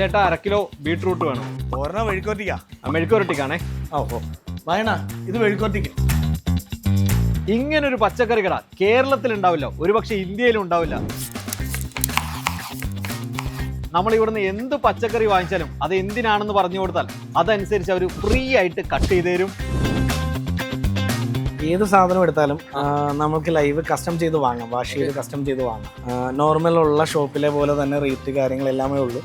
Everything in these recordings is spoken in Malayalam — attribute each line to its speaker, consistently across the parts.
Speaker 1: ചേട്ടാ അര കിലോ ബീട്രൂട്ട് വേണം.
Speaker 2: ഒരെണ്ണം വെഴുക്കോറ്റിക്കാ
Speaker 1: ആ, മെഴുക്കുരട്ടിക്കാണേ
Speaker 2: ഓ ഓ. വായണ ഇത് ഇങ്ങനെ
Speaker 1: ഇങ്ങനൊരു പച്ചക്കറി കട കേരളത്തിൽ ഉണ്ടാവില്ല ഒരുപക്ഷെ ഇന്ത്യയിലും ഉണ്ടാവില്ല. നമ്മൾ ഇവിടുന്ന് എന്ത് പച്ചക്കറി വാങ്ങിച്ചാലും അത് എന്തിനാണെന്ന് പറഞ്ഞു കൊടുത്താൽ അതനുസരിച്ച് അവർ ഫ്രീ ആയിട്ട് കട്ട് ചെയ്ത് തരും.
Speaker 2: ഏത് സാധനം എടുത്താലും നമുക്ക് ലൈവ് കസ്റ്റം ചെയ്ത് വാങ്ങാം വാഷ് ചെയ്ത് കസ്റ്റം ചെയ്ത് വാങ്ങാം. നോർമൽ ഉള്ള ഷോപ്പിലെ പോലെ തന്നെ റേറ്റ് കാര്യങ്ങളെല്ലാമേ ഉള്ളൂ.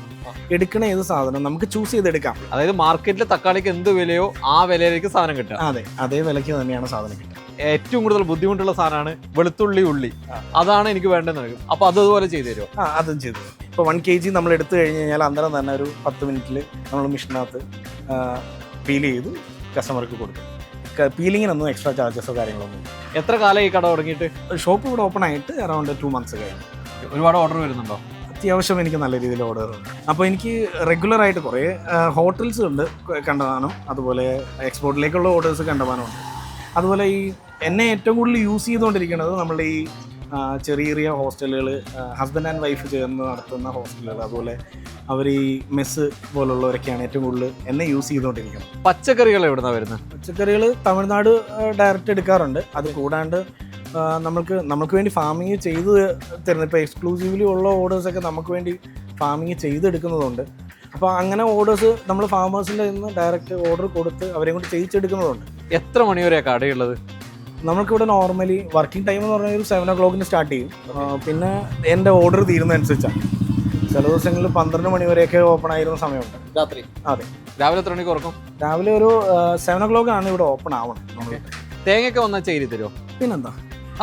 Speaker 2: എടുക്കണ ഏത് സാധനം നമുക്ക് ചൂസ് ചെയ്തെടുക്കാം.
Speaker 1: അതായത് മാർക്കറ്റിലെ തക്കാളിക്ക് എന്ത് വിലയോ ആ വിലയിലേക്ക് സാധനം കിട്ടുക.
Speaker 2: അതെ അതേ വിലയ്ക്ക് തന്നെയാണ് സാധനം കിട്ടുക.
Speaker 1: ഏറ്റവും കൂടുതൽ ബുദ്ധിമുട്ടുള്ള സാധനമാണ് വെളുത്തുള്ളി ഉള്ളി. അതാണ് എനിക്ക് വേണ്ടത് നൽകും അപ്പൊ അതുപോലെ ചെയ്തു തരുമോ?
Speaker 2: ആ അതും ചെയ്തു ഇപ്പൊ വൺ കെ ജി നമ്മൾ എടുത്തു കഴിഞ്ഞ് കഴിഞ്ഞാൽ അന്നേരം തന്നെ ഒരു പത്ത് മിനിറ്റിൽ നമ്മൾ മിഷനകത്ത് ഫീൽ ചെയ്ത് കസ്റ്റമർക്ക് കൊടുക്കും. പീലിങ്ങിനൊന്നും എക്സ്ട്രാ ചാർജസോ കാര്യങ്ങളൊന്നും.
Speaker 1: എത്ര കാലം ഈ കട തുടങ്ങിയിട്ട്?
Speaker 2: ഷോപ്പ് ഇവിടെ ഓപ്പൺ ആയിട്ട് അറൗണ്ട് ടു മന്ത്സ് കഴിഞ്ഞു.
Speaker 1: ഒരുപാട് ഓർഡർ വരുന്നുണ്ടോ?
Speaker 2: അത്യാവശ്യം എനിക്ക് നല്ല രീതിയിൽ ഓർഡർ ഉണ്ട്. അപ്പോൾ എനിക്ക് റെഗുലർ ആയിട്ട് കുറേ ഹോട്ടൽസ് ഉണ്ട് കണ്ടമാനം. അതുപോലെ എക്സ്പോർട്ടിലേക്കുള്ള ഓർഡേഴ്സ് കണ്ടമാനമുണ്ട് അതുപോലെ ഈ എന്നെ ഏറ്റവും കൂടുതൽ യൂസ് ചെയ്തുകൊണ്ടിരിക്കുന്നത് നമ്മളുടെ ഈ ചെറിയ ചെറിയ ഹോസ്റ്റലുകൾ ഹസ്ബൻഡ് ആൻഡ് വൈഫ് ചേർന്ന് നടത്തുന്ന ഹോസ്റ്റലുകൾ അതുപോലെ അവർ ഈ മെസ്സ് പോലുള്ളവരൊക്കെയാണ് ഏറ്റവും കൂടുതൽ എന്നെ യൂസ് ചെയ്തുകൊണ്ടിരിക്കുന്നത്.
Speaker 1: പച്ചക്കറികൾ എവിടുന്നാ വരുന്നത്?
Speaker 2: പച്ചക്കറികൾ തമിഴ്നാട് ഡയറക്റ്റ് എടുക്കാറുണ്ട്. അത് കൂടാണ്ട് നമ്മൾക്ക് നമുക്ക് വേണ്ടി ഫാമിങ് ചെയ്ത് തരുന്നത് ഇപ്പോൾ എക്സ്ക്ലൂസീവ്ലി ഉള്ള ഓർഡേഴ്സൊക്കെ നമുക്ക് വേണ്ടി ഫാമിങ് ചെയ്തെടുക്കുന്നതുണ്ട്. അപ്പോൾ അങ്ങനെ ഓർഡേഴ്സ് നമ്മൾ ഫാമേഴ്സിന്റെ നിന്ന് ഡയറക്റ്റ് ഓർഡർ കൊടുത്ത് അവരെയും കൊണ്ട് ചെയ്യിച്ചെടുക്കുന്നതുണ്ട്.
Speaker 1: എത്ര മണിവരെയാണ് കടയുള്ളത്?
Speaker 2: നമുക്കിവിടെ നോർമലി വർക്കിംഗ് ടൈം എന്ന് പറഞ്ഞാൽ ഒരു സെവൻ ഒ ക്ലോക്കിന് സ്റ്റാർട്ട് ചെയ്യും. പിന്നെ എന്റെ ഓർഡർ തീരുന്നതനുസരിച്ചാണ്. ചില ദിവസങ്ങളിൽ പന്ത്രണ്ട് മണി വരെയൊക്കെ ഓപ്പൺ ആയിരുന്ന സമയമുണ്ട്.
Speaker 1: രാത്രി?
Speaker 2: അതെ.
Speaker 1: രാവിലെ എത്ര മണിക്ക് ഉറക്കും?
Speaker 2: രാവിലെ ഒരു സെവൻ ഒ ക്ലോക്ക് ആണ് ഇവിടെ ഓപ്പൺ ആവണം.
Speaker 1: തേങ്ങയൊക്കെ വന്നാൽ ചെയ്തി തരുമോ
Speaker 2: പിന്നെന്താ?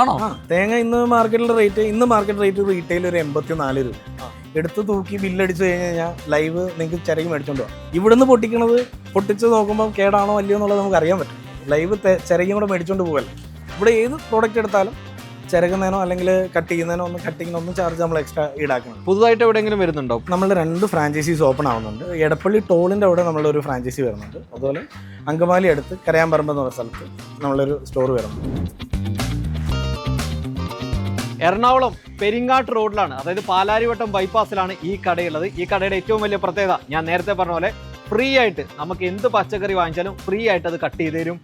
Speaker 1: ആണോ?
Speaker 2: ആ തേങ്ങ ഇന്ന് മാർക്കറ്റിലെ റേറ്റ് ഇന്ന് മാർക്കറ്റ് റേറ്റ് റീറ്റെയിൽ ഒരു എൺപത്തി നാല് രൂപ എടുത്ത് തൂക്കി ബില്ലടിച്ച് കഴിഞ്ഞ് കഴിഞ്ഞാൽ ലൈവ് നിങ്ങൾക്ക് ചിരകി മേടിച്ചോണ്ട് പോകാം ഇവിടുന്ന് പൊട്ടിക്കണത് പൊട്ടിച്ച് നോക്കുമ്പോൾ കേടാണോ അല്ലയോ എന്നുള്ളത് നമുക്ക് അറിയാൻ പറ്റും ലൈവ് ചിരകിയും കൂടെ മേടിച്ചോണ്ട് പോകല്ലേ ഇവിടെ ഏത് പ്രോഡക്റ്റ് എടുത്താലും ചിരകുന്നതിനോ അല്ലെങ്കിൽ കട്ട് ചെയ്യുന്നതിനോ ഒന്നും കട്ടിങ്ങിനോ ഒന്നും ചാർജ് നമ്മൾ എക്സ്ട്രാ ഈടാക്കണം
Speaker 1: പുതുതായിട്ട് എവിടെയെങ്കിലും വരുന്നുണ്ടോ?
Speaker 2: നമ്മൾ രണ്ട് ഫ്രാഞ്ചൈസീസ് ഓപ്പൺ ആവുന്നുണ്ട്. എടപ്പള്ളി ടോളിന്റെ അവിടെ നമ്മളൊരു ഫ്രാഞ്ചൈസി വരുന്നുണ്ട്. അതുപോലെ അങ്കമാലി അടുത്ത് കരയാമ്പറമ്പ് എന്ന് പറഞ്ഞ സ്ഥലത്ത് നമ്മളൊരു സ്റ്റോർ വരുന്നുണ്ട്.
Speaker 1: എറണാകുളം പെരിങ്ങാട്ട് റോഡിലാണ്. അതായത് പാലാരിവട്ടം ബൈപ്പാസിലാണ് ഈ കടയുള്ളത്. ഈ കടയുടെ ഏറ്റവും വലിയ പ്രത്യേകത ഞാൻ നേരത്തെ പറഞ്ഞ പോലെ ഫ്രീ ആയിട്ട് നമുക്ക് എന്ത് പച്ചക്കറി വാങ്ങിച്ചാലും ഫ്രീ ആയിട്ട് അത് കട്ട് ചെയ്ത് തരും.